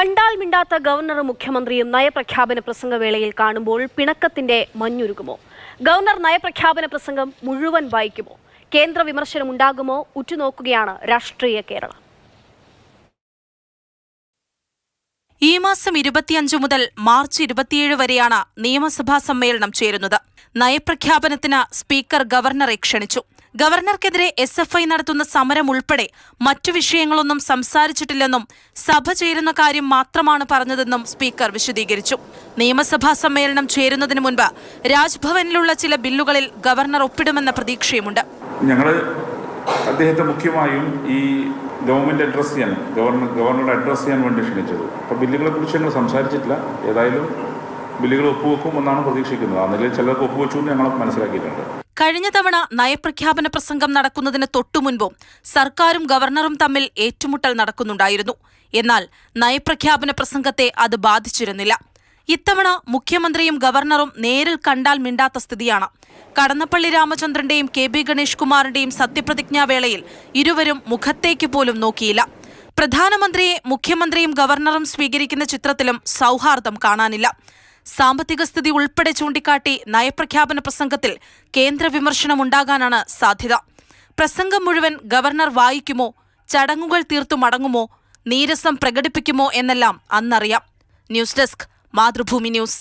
കണ്ടാൽ മിണ്ടാത്ത ഗവർണറും മുഖ്യമന്ത്രിയും നയപ്രഖ്യാപന പ്രസംഗവേളയിൽ കാണുമ്പോൾ പിണക്കത്തിന്റെ മഞ്ഞുരുകുമോ? ഗവർണർ നയപ്രഖ്യാപന പ്രസംഗം മുഴുവൻ വായിക്കുമോ? കേന്ദ്ര വിമർശനം ഉണ്ടാകുമോ? ഉറ്റുനോക്കുകയാണ് രാഷ്ട്രീയ കേരളം. ഈ മാസം ഇരുപത്തിയഞ്ച് മുതൽ മാർച്ച് ഇരുപത്തിയേഴ് വരെയാണ് നിയമസഭാ സമ്മേളനം ചേരുന്നത്. നയപ്രഖ്യാപനത്തിന് സ്പീക്കർ ഗവർണറെ ക്ഷണിച്ചു. ഗവർണർക്കെതിരെ എസ് എഫ് ഐ നടത്തുന്ന സമരം ഉൾപ്പെടെ മറ്റു വിഷയങ്ങളൊന്നും സംസാരിച്ചിട്ടില്ലെന്നും സഭ ചേരുന്ന കാര്യം മാത്രമാണ് പറഞ്ഞതെന്നും സ്പീക്കർ വിശദീകരിച്ചു. നിയമസഭാ സമ്മേളനം ചേരുന്നതിന് മുൻപ് രാജ്ഭവനിലുള്ള ചില ബില്ലുകളിൽ ഗവർണർ ഒപ്പിടുമെന്ന പ്രതീക്ഷയുമുണ്ട്. ഞങ്ങൾ അദ്ദേഹത്തെ മുഖ്യമായും ഈ ഗവൺമെന്റ് അഡ്രസ്സ് ചെയ്യാൻ ഗവർണർ ഗവർണറുടെ അഡ്രസ്സ് ചെയ്യാൻ വേണ്ടി ക്ഷണിച്ചത്. അപ്പോൾ ബില്ലുകളെ കുറിച്ച് ഞങ്ങൾ സംസാരിച്ചിട്ടില്ല. ഏതായാലും ബില്ലുകൾ ഒപ്പുവെക്കും എന്നാണ് പ്രതീക്ഷിക്കുന്നത്. അന്നിൽ ചിലർക്ക് ഒപ്പുവെച്ചു എന്ന് ഞങ്ങൾ മനസ്സിലാക്കിയിട്ടുണ്ട്. കഴിഞ്ഞ തവണ നയപ്രഖ്യാപന പ്രസംഗം നടക്കുന്നതിന് തൊട്ടുമുൻപും സർക്കാരും ഗവർണറും തമ്മിൽ ഏറ്റുമുട്ടൽ നടക്കുന്നുണ്ടായിരുന്നു. എന്നാൽ നയപ്രഖ്യാപന പ്രസംഗത്തെ അത് ബാധിച്ചിരുന്നില്ല. ഇത്തവണ മുഖ്യമന്ത്രിയും ഗവർണറും നേരിൽ കണ്ടാൽ മിണ്ടാത്ത സ്ഥിതിയാണ്. കടന്നപ്പള്ളി രാമചന്ദ്രന്റെയും കെ ബി ഗണേഷ് കുമാറിന്റെയും സത്യപ്രതിജ്ഞാവേളയിൽ ഇരുവരും മുഖത്തേക്ക് പോലും നോക്കിയില്ല. പ്രധാനമന്ത്രിയെ മുഖ്യമന്ത്രിയും ഗവർണറും സ്വീകരിക്കുന്ന ചിത്രത്തിലും സൗഹാർദ്ദം കാണാനില്ല. സാമ്പത്തിക സ്ഥിതി ഉൾപ്പെടെ ചൂണ്ടിക്കാട്ടി നയപ്രഖ്യാപന പ്രസംഗത്തിൽ കേന്ദ്ര വിമർശനമുണ്ടാകാനാണ് സാധ്യത. പ്രസംഗം മുഴുവൻ ഗവർണർ വായിക്കുമോ ചടങ്ങുകൾ തീർത്തു മടങ്ങുമോ നീരസം പ്രകടിപ്പിക്കുമോ എന്നെല്ലാം അന്നറിയാം. News desk Mathrubhumi news.